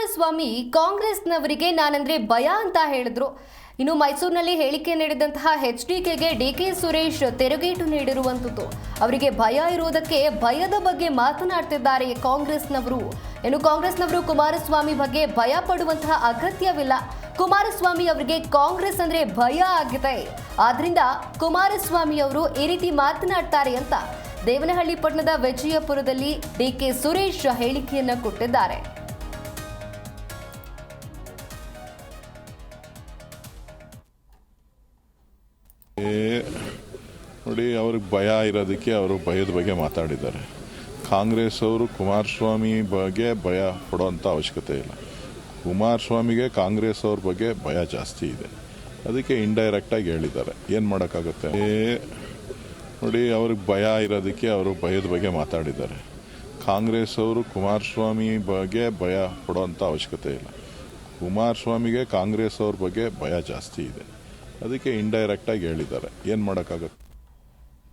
ಕುಮಾರಸ್ವಾಮಿ ಕಾಂಗ್ರೆಸ್ನವರಿಗೆ ನಾನಂದ್ರೆ ಭಯ ಅಂತ ಹೇಳಿದ್ರು. ಇನ್ನು ಮೈಸೂರಿನಲ್ಲಿ ಹೇಳಿಕೆ ನೀಡಿದಂತಹ ಎಚ್ ಡಿಕೆಗೆ ಡಿ ಕೆ ಸುರೇಶ್ ತಿರುಗೇಟು ನೀಡಿರುವಂಥದ್ದು ಅವರಿಗೆ ಭಯ ಇರುವುದಕ್ಕೆ ಭಯದ ಬಗ್ಗೆ ಮಾತನಾಡ್ತಿದ್ದಾರೆ ಕಾಂಗ್ರೆಸ್ನವರು. ಇನ್ನು ಕಾಂಗ್ರೆಸ್ನವರು ಕುಮಾರಸ್ವಾಮಿ ಬಗ್ಗೆ ಭಯ ಪಡುವಂತಹ ಅಗತ್ಯವಿಲ್ಲ. ಕುಮಾರಸ್ವಾಮಿ ಅವರಿಗೆ ಕಾಂಗ್ರೆಸ್ ಅಂದ್ರೆ ಭಯ ಆಗಿದೆ. ಆದ್ರಿಂದ ಕುಮಾರಸ್ವಾಮಿ ಅವರು ಈ ರೀತಿ ಮಾತನಾಡ್ತಾರೆ ಅಂತ ದೇವನಹಳ್ಳಿ ಪಟ್ಟಣದ ವಿಜಯಪುರದಲ್ಲಿ ಡಿಕೆ ಸುರೇಶ್ ಹೇಳಿಕೆಯನ್ನು ಕೊಟ್ಟಿದ್ದಾರೆ. ನೋಡಿ, ಅವ್ರಿಗೆ ಭಯ ಇರೋದಕ್ಕೆ ಅವರು ಭಯದ ಬಗ್ಗೆ ಮಾತಾಡಿದ್ದಾರೆ. ಕಾಂಗ್ರೆಸ್ ಅವರು ಕುಮಾರಸ್ವಾಮಿ ಬಗ್ಗೆ ಭಯ ಪಡೋವಂಥ ಅವಶ್ಯಕತೆ ಇಲ್ಲ. ಕುಮಾರಸ್ವಾಮಿಗೆ ಕಾಂಗ್ರೆಸ್ ಅವ್ರ ಬಗ್ಗೆ ಭಯ ಜಾಸ್ತಿ ಇದೆ. ಅದಕ್ಕೆ ಇಂಡೈರೆಕ್ಟಾಗಿ ಹೇಳಿದ್ದಾರೆ. ಏನು ಮಾಡೋಕ್ಕಾಗುತ್ತೆ? ನೋಡಿ, ಅವ್ರಿಗೆ ಭಯ ಇರೋದಕ್ಕೆ ಅವರು ಭಯದ ಬಗ್ಗೆ ಮಾತಾಡಿದ್ದಾರೆ. ಕಾಂಗ್ರೆಸ್ ಅವರು ಕುಮಾರಸ್ವಾಮಿ ಬಗ್ಗೆ ಭಯ ಪಡೋವಂಥ ಅವಶ್ಯಕತೆ ಇಲ್ಲ. ಕುಮಾರಸ್ವಾಮಿಗೆ ಕಾಂಗ್ರೆಸ್ ಅವ್ರ ಬಗ್ಗೆ ಭಯ ಜಾಸ್ತಿ ಇದೆ. ಅದಕ್ಕೆ ಇಂಡೈರೆಕ್ಟಾಗಿ ಹೇಳಿದ್ದಾರೆ. ಏನು ಮಾಡೋಕ್ಕಾಗುತ್ತೆ?